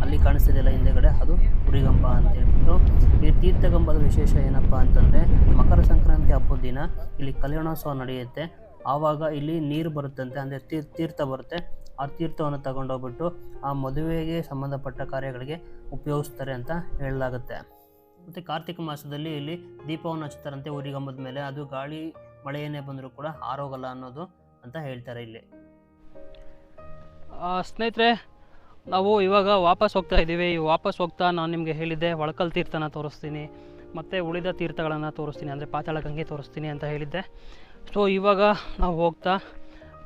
ಅಲ್ಲಿ ಕಾಣಿಸ್ತಾ ಇದೆಯಲ್ಲ ಹಿಂದೆಗಡೆ, ಅದು ಉರಿಗಂಬ ಅಂತ ಹೇಳ್ಬಿಟ್ಟು ಈ ತೀರ್ಥಗಂಬದ ವಿಶೇಷ ಏನಪ್ಪ ಅಂತಂದರೆ, ಮಕರ ಸಂಕ್ರಾಂತಿ ಹಬ್ಬದ ದಿನ ಇಲ್ಲಿ ಕಲ್ಯಾಣೋತ್ಸವ ನಡೆಯುತ್ತೆ. ಆವಾಗ ಇಲ್ಲಿ ನೀರು ಬರುತ್ತಂತೆ, ಅಂದರೆ ತೀರ್, ತೀರ್ಥ ಬರುತ್ತೆ. ಆ ತೀರ್ಥವನ್ನು ತಗೊಂಡೋಗ್ಬಿಟ್ಟು ಆ ಮದುವೆಗೆ ಸಂಬಂಧಪಟ್ಟ ಕಾರ್ಯಗಳಿಗೆ ಉಪಯೋಗಿಸ್ತಾರೆ ಅಂತ ಹೇಳಲಾಗುತ್ತೆ. ಮತ್ತು ಕಾರ್ತಿಕ ಮಾಸದಲ್ಲಿ ಇಲ್ಲಿ ದೀಪವನ್ನು ಹಚ್ತಾರಂತೆ ಊರಿಗಂಬದ ಮೇಲೆ. ಅದು ಗಾಳಿ ಮಳೆ ಏನೇ ಬಂದರೂ ಕೂಡ ಆರೋಗಲ್ಲ ಅನ್ನೋದು ಅಂತ ಹೇಳ್ತಾರೆ ಇಲ್ಲಿ. ಸ್ನೇಹಿತರೆ, ನಾವು ಇವಾಗ ವಾಪಸ್ ಹೋಗ್ತಾ ಇದ್ದೀವಿ. ವಾಪಸ್ ಹೋಗ್ತಾ ನಾನು ನಿಮಗೆ ಹೇಳಿದ್ದೆ, ಒಳಕಲ್ ತೀರ್ಥನ ತೋರಿಸ್ತೀನಿ, ಮತ್ತು ಉಳಿದ ತೀರ್ಥಗಳನ್ನು ತೋರಿಸ್ತೀನಿ, ಅಂದರೆ ಪಾತಾಳ ಗಂಗೆ ತೋರಿಸ್ತೀನಿ ಅಂತ ಹೇಳಿದ್ದೆ. ಸೊ ಇವಾಗ ನಾವು ಹೋಗ್ತಾ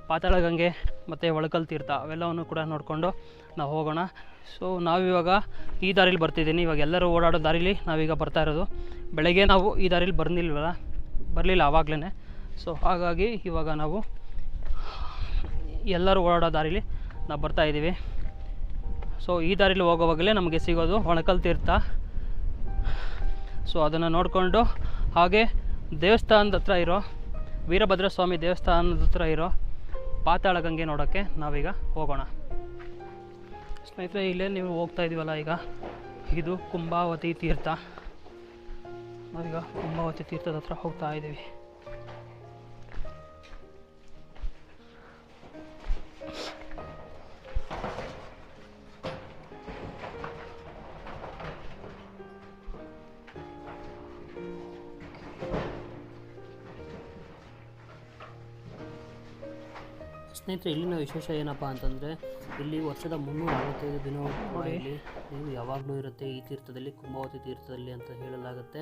ಪಾತಾಳ ಗಂಗೆ ಮತ್ತು ಒಳಕಲ್ ತೀರ್ಥ, ಅವೆಲ್ಲವನ್ನು ಕೂಡ ನೋಡಿಕೊಂಡು ನಾವು ಹೋಗೋಣ. ಸೊ ನಾವಿವಾಗ ಈ ದಾರಿಲಿ ಬರ್ತಿದ್ದೀನಿ. ಇವಾಗ ಎಲ್ಲರೂ ಓಡಾಡೋ ದಾರಿಲಿ ನಾವೀಗ ಬರ್ತಾ ಇರೋದು. ಬೆಳಗ್ಗೆ ನಾವು ಈ ದಾರಿಲಿ ಬರ್ನಿಲ್ವಲ್ಲ ಬರಲಿಲ್ಲ ಆವಾಗಲೇ ಸೊ ಹಾಗಾಗಿ ಇವಾಗ ನಾವು ಎಲ್ಲರೂ ಓಡಾಡೋ ದಾರಿಲಿ ನಾವು ಬರ್ತಾ ಇದ್ದೀವಿ. ಸೊ ಈ ದಾರಿಲಿ ಹೋಗೋವಾಗಲೇ ನಮಗೆ ಸಿಗೋದು ಒಣಕಲ್ ತೀರ್ಥ. ಸೊ ಅದನ್ನು ನೋಡಿಕೊಂಡು ಹಾಗೆ ದೇವಸ್ಥಾನದ ಹತ್ರ ಇರೋ ವೀರಭದ್ರ ಸ್ವಾಮಿ ದೇವಸ್ಥಾನದ ಹತ್ರ ಇರೋ ಪಾತಾಳ ಗಂಗೆ ನೋಡೋಕ್ಕೆ ನಾವೀಗ ಹೋಗೋಣ. ಸ್ನೇಹಿತರೆ, ಇಲ್ಲೇ ನೀವು ಹೋಗ್ತಾ ಇದೀವಲ್ಲ ಈಗ. ಇದು ಕುಂಭಾವತಿ ತೀರ್ಥ. ನಾವೀಗ ಕುಂಭಾವತಿ ತೀರ್ಥದ ಹತ್ರ ಹೋಗ್ತಾ ಇದ್ದೀವಿ ಸ್ನೇಹಿತರೆ ಇಲ್ಲಿನ ವಿಶೇಷ ಏನಪ್ಪ ಅಂತಂದರೆ ಇಲ್ಲಿ ವರ್ಷದ ಮುನ್ನೂರ ಅರವತ್ತೈದು ದಿನವೂ ಕೂಡ ಇಲ್ಲಿ ನೀವು ಯಾವಾಗಲೂ ಇರುತ್ತೆ ಈ ತೀರ್ಥದಲ್ಲಿ ಕುಂಭಾವತಿ ತೀರ್ಥದಲ್ಲಿ ಅಂತ ಹೇಳಲಾಗುತ್ತೆ.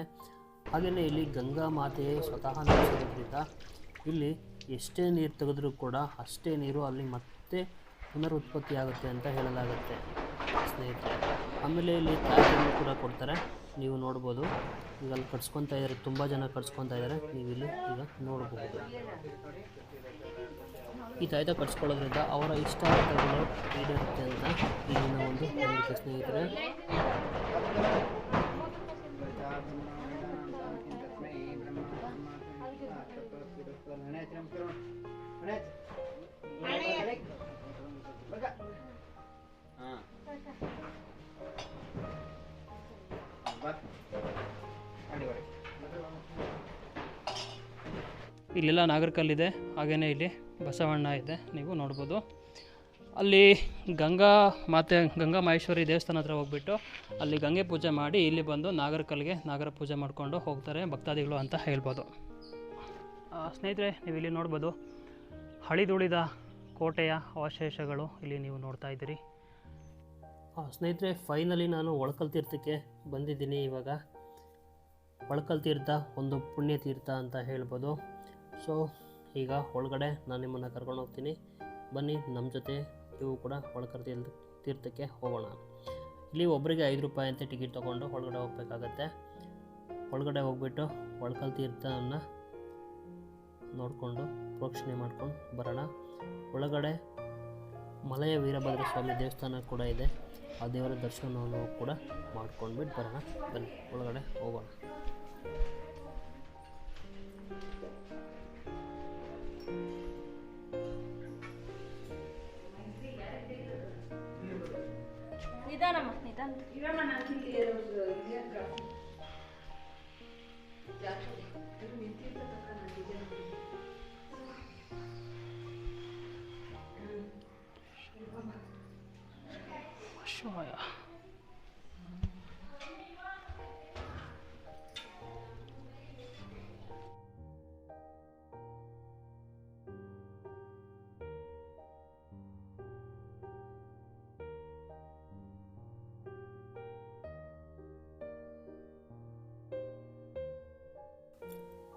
ಹಾಗೆಯೇ ಇಲ್ಲಿ ಗಂಗಾ ಮಾತೆಯೇ ಸ್ವತಃ ನಡೆಸಿರೋದ್ರಿಂದ ಇಲ್ಲಿ ಎಷ್ಟೇ ನೀರು ತೆಗೆದ್ರೂ ಕೂಡ ಅಷ್ಟೇ ನೀರು ಅಲ್ಲಿ ಮತ್ತೆ ಪುನರುತ್ಪತ್ತಿ ಆಗುತ್ತೆ ಅಂತ ಹೇಳಲಾಗುತ್ತೆ ಸ್ನೇಹಿತರೆ. ಆಮೇಲೆ ಇಲ್ಲಿ ತಾಯಿಯನ್ನು ಕೂಡ ಕೊಡ್ತಾರೆ. ನೀವು ನೋಡ್ಬೋದು. ಈಗ ಅಲ್ಲಿ ಕಟ್ಸ್ಕೊತಾ ಇದ್ದಾರೆ ತುಂಬ ಜನ ಕಟ್ಸ್ಕೊತಾ ಇದ್ದಾರೆ. ನೀವು ಇಲ್ಲಿ ಈಗ ನೋಡಬಹುದು ಈ ತಾಯ್ತ ಕಟ್ಸ್ಕೊಳ್ಳೋದ್ರಿಂದ ಅವರ ಇಷ್ಟ ಈಡೇರುತ್ತೆ ಅಂತ ಇಲ್ಲಿನ ಒಂದು ಸ್ನೇಹಿತರೆ. ಇಲ್ಲೆಲ್ಲ ನಾಗರಕಲ್ಲಿದೆ ಹಾಗೆಯೇ ಇಲ್ಲಿ ಬಸವಣ್ಣ ಇದೆ, ನೀವು ನೋಡ್ಬೋದು. ಅಲ್ಲಿ ಗಂಗಾ ಮಾತೆ, ಗಂಗಾ ಮಹೇಶ್ವರಿ ದೇವಸ್ಥಾನ ಹತ್ರ ಹೋಗ್ಬಿಟ್ಟು ಅಲ್ಲಿ ಗಂಗೆ ಪೂಜೆ ಮಾಡಿ ಇಲ್ಲಿ ಬಂದು ನಾಗರಕಲ್ಲಿಗೆ ನಾಗರ ಪೂಜೆ ಮಾಡಿಕೊಂಡು ಹೋಗ್ತಾರೆ ಭಕ್ತಾದಿಗಳು ಅಂತ ಹೇಳ್ಬೋದು. ಸ್ನೇಹಿತರೆ, ನೀವು ಇಲ್ಲಿ ನೋಡ್ಬೋದು ಹಳಿದುಳಿದ ಕೋಟೆಯ ಅವಶೇಷಗಳು ಇಲ್ಲಿ ನೀವು ನೋಡ್ತಾ ಇದ್ದೀರಿ. ಸ್ನೇಹಿತರೆ ಫೈನಲಿ ನಾನು ಒಳಕಲ್ ತೀರ್ಥಕ್ಕೆ ಬಂದಿದ್ದೀನಿ ಇವಾಗ. ಒಳಕಲ್ ತೀರ್ಥ ಒಂದು ಪುಣ್ಯ ತೀರ್ಥ ಅಂತ ಹೇಳ್ಬೋದು. ಸೊ ಈಗ ಒಳಗಡೆ ನಾನು ನಿಮ್ಮನ್ನು ಕರ್ಕೊಂಡು ಹೋಗ್ತೀನಿ. ಬನ್ನಿ ನಮ್ಮ ಜೊತೆ ನೀವು ಕೂಡ ಒಳಕರ್ತಿ ತೀರ್ಥ, ತೀರ್ಥಕ್ಕೆ ಹೋಗೋಣ. ಇಲ್ಲಿ ಒಬ್ಬರಿಗೆ ಐದು ರೂಪಾಯಿ ಅಂತ ಟಿಕೆಟ್ ತೊಗೊಂಡು ಒಳಗಡೆ ಹೋಗಬೇಕಾಗತ್ತೆ. ಒಳಗಡೆ ಹೋಗ್ಬಿಟ್ಟು ಒಳಕಲ್ ತೀರ್ಥವನ್ನು ನೋಡಿಕೊಂಡು ಪ್ರೋಕ್ಷಣೆ ಮಾಡ್ಕೊಂಡು ಬರೋಣ. ಒಳಗಡೆ ಮಲಯ ವೀರಭದ್ರ ಸ್ವಾಮಿ ದೇವಸ್ಥಾನ ಕೂಡ ಇದೆ. ಆ ದೇವರ ದರ್ಶನವನ್ನು ಕೂಡ ಮಾಡ್ಕೊಂಡ್ಬಿಟ್ಟು ಬರೋಣ. ಬನ್ನಿ, ಒಳಗಡೆ ಹೋಗೋಣ.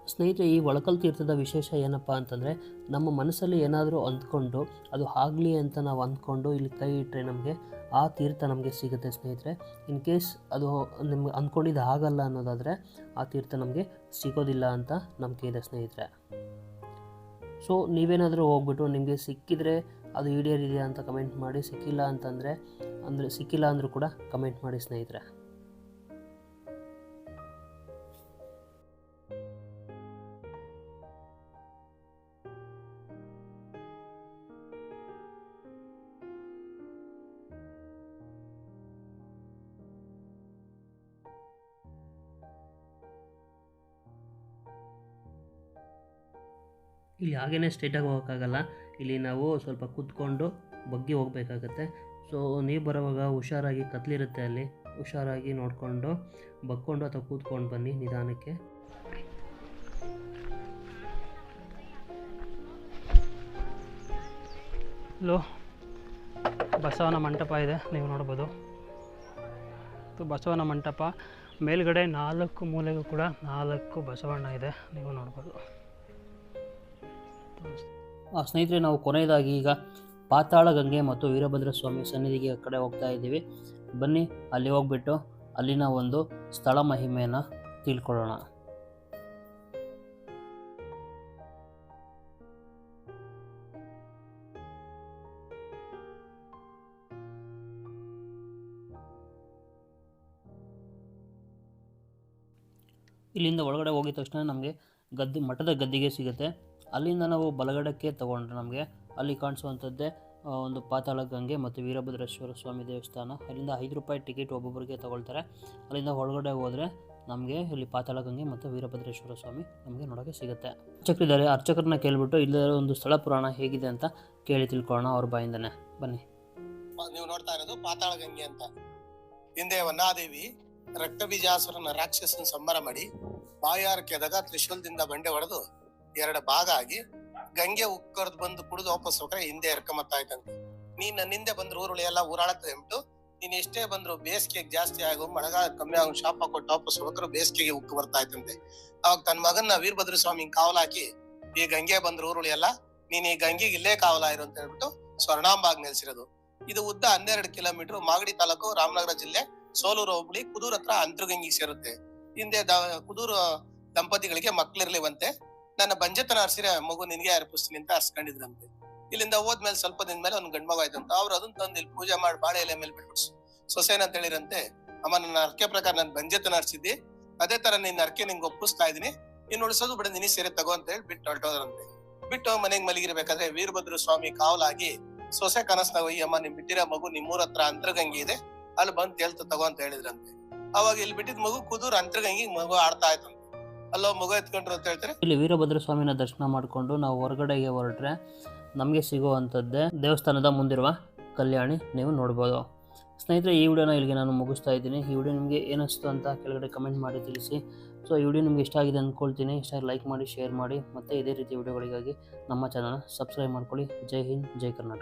ಸ್ನೇಹಿತರೆ, ಈ ಒಳಕಲ್ ತೀರ್ಥದ ವಿಶೇಷ ಏನಪ್ಪ ಅಂತಂದರೆ, ನಮ್ಮ ಮನಸ್ಸಲ್ಲಿ ಏನಾದರೂ ಅಂದ್ಕೊಂಡು, ಅದು ಆಗಲಿ ಅಂತ ನಾವು ಅಂದ್ಕೊಂಡು ಇಲ್ಲಿ ಕೈ ಇಟ್ಟರೆ ನಮಗೆ ಆ ತೀರ್ಥ ನಮಗೆ ಸಿಗುತ್ತೆ ಸ್ನೇಹಿತರೆ. ಇನ್ ಕೇಸ್ ಅದು ನಿಮ್ಗೆ ಅಂದ್ಕೊಂಡಿದ್ದು ಆಗಲ್ಲ ಅನ್ನೋದಾದರೆ, ಆ ತೀರ್ಥ ನಮಗೆ ಸಿಗೋದಿಲ್ಲ ಅಂತ ನಂಬಿಕೆ ಇದೆ ಸ್ನೇಹಿತರೆ. ಸೊ ನೀವೇನಾದರೂ ಹೋಗ್ಬಿಟ್ಟು ನಿಮಗೆ ಸಿಕ್ಕಿದರೆ ಅದು ಈಡೇರಿದೆಯಾ ಅಂತ ಕಮೆಂಟ್ ಮಾಡಿ, ಸಿಕ್ಕಿಲ್ಲ ಅಂತಂದರೆ, ಅಂದರೆ ಸಿಕ್ಕಿಲ್ಲ ಅಂದರೂ ಕೂಡ ಕಮೆಂಟ್ ಮಾಡಿ ಸ್ನೇಹಿತರೆ. ಇಲ್ಲಿ ಹಾಗೇ ಸ್ಟ್ರೈಟಾಗಿ ಹೋಗೋಕ್ಕಾಗಲ್ಲ. ಇಲ್ಲಿ ನಾವು ಸ್ವಲ್ಪ ಕೂತ್ಕೊಂಡು ಬಗ್ಗಿ ಹೋಗಬೇಕಾಗತ್ತೆ. ಸೊ ನೀವು ಬರುವಾಗ ಹುಷಾರಾಗಿ ಕತ್ಲಿರುತ್ತೆ ಅಲ್ಲಿ. ಹುಷಾರಾಗಿ ನೋಡಿಕೊಂಡು ಬಗ್ಕೊಂಡು ಅಥವಾ ಕೂತ್ಕೊಂಡು ಬನ್ನಿ ನಿಧಾನಕ್ಕೆ. ಹಲೋ ಬಸವನ ಮಂಟಪ ಇದೆ, ನೀವು ನೋಡ್ಬೋದು. ಬಸವನ ಮಂಟಪ ಮೇಲ್ಗಡೆ ನಾಲ್ಕು ಮೂಲೆಗೂ ಕೂಡ ನಾಲ್ಕು ಬಸವಣ್ಣ ಇದೆ, ನೀವು ನೋಡ್ಬೋದು. ಸ್ನೇಹಿತರೆ, ನಾವು ಕೊನೆಯದಾಗಿ ಈಗ ಪಾತಾಳ ಗಂಗೆ ಮತ್ತು ವೀರಭದ್ರ ಸ್ವಾಮಿ ಸನ್ನಿಧಿಗೆ ಆ ಕಡೆ ಹೋಗ್ತಾ ಇದ್ದೀವಿ. ಬನ್ನಿ, ಅಲ್ಲಿ ಹೋಗ್ಬಿಟ್ಟು ಅಲ್ಲಿನ ಒಂದು ಸ್ಥಳ ಮಹಿಮೆಯನ್ನು ತಿಳ್ಕೊಳ್ಳೋಣ. ಇಲ್ಲಿಂದ ಒಳಗಡೆ ಹೋಗಿದ ತಕ್ಷಣ ನಮಗೆ ಗದ್ದೆ, ಮಠದ ಗದ್ದಿಗೆ ಸಿಗುತ್ತೆ. ಅಲ್ಲಿಂದ ನಾವು ಬಲಗಡಕ್ಕೆ ತಗೊಂಡ್ರೆ ನಮಗೆ. ಅಲ್ಲಿ ಕಾಣಿಸುವಂಥದ್ದೇ ಒಂದು ಪಾತಾಳ ಗಂಗೆ ಮತ್ತು ವೀರಭದ್ರೇಶ್ವರ ಸ್ವಾಮಿ ದೇವಸ್ಥಾನ. ಅಲ್ಲಿಂದ ಐದು ರೂಪಾಯಿ ಟಿಕೆಟ್ ಒಬ್ಬೊಬ್ಬರಿಗೆ ತಗೊಳ್ತಾರೆ. ಅಲ್ಲಿಂದ ಒಳಗಡೆ ಹೋದರೆ ನಮಗೆ ಇಲ್ಲಿ ಪಾತಾಳ ಗಂಗೆ ಮತ್ತು ವೀರಭದ್ರೇಶ್ವರ ಸ್ವಾಮಿ ನಮಗೆ ನೋಡೋಕೆ ಸಿಗುತ್ತೆ. ಅರ್ಚಕರಿದ್ದಾರೆ. ಅರ್ಚಕರನ್ನ ಕೇಳಿಬಿಟ್ಟು ಇಲ್ಲಿರೋ ಒಂದು ಸ್ಥಳ ಪುರಾಣ ಹೇಗಿದೆ ಅಂತ ಕೇಳಿ ತಿಳ್ಕೊಳ್ಳೋಣ ಅವ್ರ ಬಾಯಿಂದನೇ. ಬನ್ನಿ. ನೀವು ನೋಡ್ತಾ ಇರೋದು ಪಾತಾಳ ಗಂಗೆ ಅಂತ. ಹಿಂದೆ ವನ್ನಾದೇವಿ ರಕ್ತ ಬೀಜಾಸುರನ ರಾಕ್ಷಸನ ಸಂಬರ ಮಾಡಿ ಬಾಯಾರ ಕೆದಗ ತ್ರಿಶೂಲದಿಂದ ಬಂಡೆ ಹೊಡೆದು ಎರಡು ಭಾಗ ಆಗಿ ಗಂಗೆ ಉಕ್ಕರ್ದು ಬಂದು ಕುಡಿದು ವಾಪಸ್ ಹೋಗ್ರೆ ಹಿಂದೆ ಎರ್ಕೊಂಬತ್ತಾ ಇದ್ದಂತೆ ನೀನ್ ನನ್ನಿಂದೆ ಬಂದ್ರು ಊರುಳಿ ಎಲ್ಲ ಊರಾಳತ್ತೆ ಅಂದ್ಬಿಟ್ಟು ನೀನ್ ಎಷ್ಟೇ ಬಂದ್ರು ಬೇಸಿಗೆಗೆ ಜಾಸ್ತಿ ಆಗು ಮಳೆಗಾಲ ಕಮ್ಮಿ ಆಗೋ ಶಾಪ ಕೊಟ್ಟು ವಾಪಸ್ ಹೋಗ್ರು ಬೇಸಿಗೆಗೆ ಉಕ್ಕು ಬರ್ತಾ ಇತ್ತಂತೆ ಅವಾಗ ತನ್ನ ಮಗನ್ನ ವೀರಭದ್ರ ಸ್ವಾಮಿ ಕಾವಲ್ ಹಾಕಿ, ಈ ಗಂಗೆ ಬಂದ್ರು ಊರುಳಿ ಎಲ್ಲ, ನೀನ್ ಈ ಗಂಗೆಗೆ ಇಲ್ಲೇ ಕಾವಲ ಇರು ಅಂತ ಹೇಳ್ಬಿಟ್ಟು ಸ್ವರ್ಣಾಂಬಾಗ್ ನೆಲೆಸಿರೋದು. ಇದು ಉದ್ದ ಹನ್ನೆರಡು ಕಿಲೋಮೀಟರ್ ಮಾಗಡಿ ತಾಲೂಕು ರಾಮನಗರ ಜಿಲ್ಲೆ ಸೋಲೂರು ಹೋಬಳಿ ಕುದೂರ್ ಹತ್ರ ಅಂತರ್ಗಂಗಿಗೆ ಸೇರುತ್ತೆ. ಹಿಂದೆ ಕುದೂರು ದಂಪತಿಗಳಿಗೆ ಮಕ್ಳಿರ್ಲಿವಂತೆ. ನನ್ನ ಬಂಜೆತನ ಹರ್ಸಿರ ಮಗು ನಿನ್ಗೆ ಅರ್ಪಿಸ್ತೀನಿ ಅಂತ ಹರ್ಸ್ಕೊಂಡಿದ್ರಂತೆ ಇಲ್ಲಿಂದ ಹೋದ್ಮೇಲೆ ಸ್ವಲ್ಪ ದಿನ ಮೇಲೆ ಒಂದು ಗಂಡ್ ಮಗ ಆಯ್ತಂತ ಅವ್ರು ಅದನ್ನ ತಂದು ಇಲ್ಲಿ ಪೂಜೆ ಮಾಡಿ ಬಾಳೆ ಎಲೆ ಮೇಲೆ ಬಿಟ್ಬಿಡ್ಸು ಸೊಸೇನ ಅಂತ ಹೇಳಿರಂತೆ, ಅಮ್ಮ, ನನ್ನ ಅರ್ಕೆ ಪ್ರಕಾರ ನನ್ ಬಂಜೆತನ ಹರ್ಸಿದ್ದಿ. ಅದೇ ತರ ನಿನ್ನ ಅರ್ಕೆ ನಿಂಗೆ ಒಪ್ಪಿಸ್ತಾ ಇದೀನಿ ನೀನ್ ಉಳಿಸೋದು ಬಿಡ ನಿನ್ನ ಸೇರೆ ತಗೋ ಅಂತ ಹೇಳಿ ಬಿಟ್ಟು ಹೊರಟೋದ್ರಂತೆ. ಬಿಟ್ಟು ಮನೆಗ್ ಮಲಗಿರ್ಬೇಕಾದ್ರೆ ವೀರಭದ್ರ ಸ್ವಾಮಿ ಕಾವಲಾಗಿ ಸೊಸೆ ಕನಸ್ನಾಗ ಅಮ್ಮ ನಿಮ್ ಬಿಟ್ಟಿರೋ ಮಗು ನಿಮ್ಮೂರ ಹತ್ರ ಅಂತರ್ಗಂಗಿ ಇದೆ. ಅಲ್ಲಿ ಬಂದು ತೇಳ್ತ ತಗೋ ಅಂತ ಹೇಳಿದ್ರಂತೆ. ಅವಾಗ ಇಲ್ಲಿ ಬಿಟ್ಟಿದ್ ಮಗು ಕುದೂರ್ ಅಂತರ್ಗಂಗಿ ಮಗು ಆಡ್ತಾ ಇತ್ತಂತೆ ಅಲ್ಲೋ ಮಗು ಎತ್ಕೊಂಡ್ರು ಅಂತ ಹೇಳ್ತಾರೆ? ಇಲ್ಲಿ ವೀರಭದ್ರ ಸ್ವಾಮಿನ ದರ್ಶನ ಮಾಡಿಕೊಂಡು ನಾವು ಹೊರಗಡೆಗೆ ಹೊರಟ್ರೆ ನಮಗೆ ಸಿಗುವಂಥದ್ದೇ ದೇವಸ್ಥಾನದ ಮುಂದಿರುವ ಕಲ್ಯಾಣಿ ನೀವು ನೋಡ್ಬೋದು. ಸ್ನೇಹಿತರೆ, ಈ ವಿಡಿಯೋನ ಇಲ್ಲಿಗೆ ನಾನು ಮುಗಿಸ್ತಾ ಇದ್ದೀನಿ. ಈ ವಿಡಿಯೋ ನಿಮಗೆ ಏನಿಸ್ತು ಅಂತ ಕೆಳಗಡೆ ಕಮೆಂಟ್ ಮಾಡಿ ತಿಳಿಸಿ. ಸೊ, ಈ ವಿಡಿಯೋ ನಿಮ್ಗೆ ಇಷ್ಟ ಆಗಿದೆ ಅಂದ್ಕೊಳ್ತೀನಿ. ಇಷ್ಟ ಲೈಕ್ ಮಾಡಿ, ಶೇರ್ ಮಾಡಿ. ಮತ್ತು ಇದೇ ರೀತಿ ವಿಡಿಯೋಗಳಿಗಾಗಿ ನಮ್ಮ ಚಾನಲ್ನ ಸಬ್ಸ್ಕ್ರೈಬ್ ಮಾಡ್ಕೊಳ್ಳಿ. ಜೈ ಹಿಂದ್, ಜೈ ಕರ್ನಾಟಕ.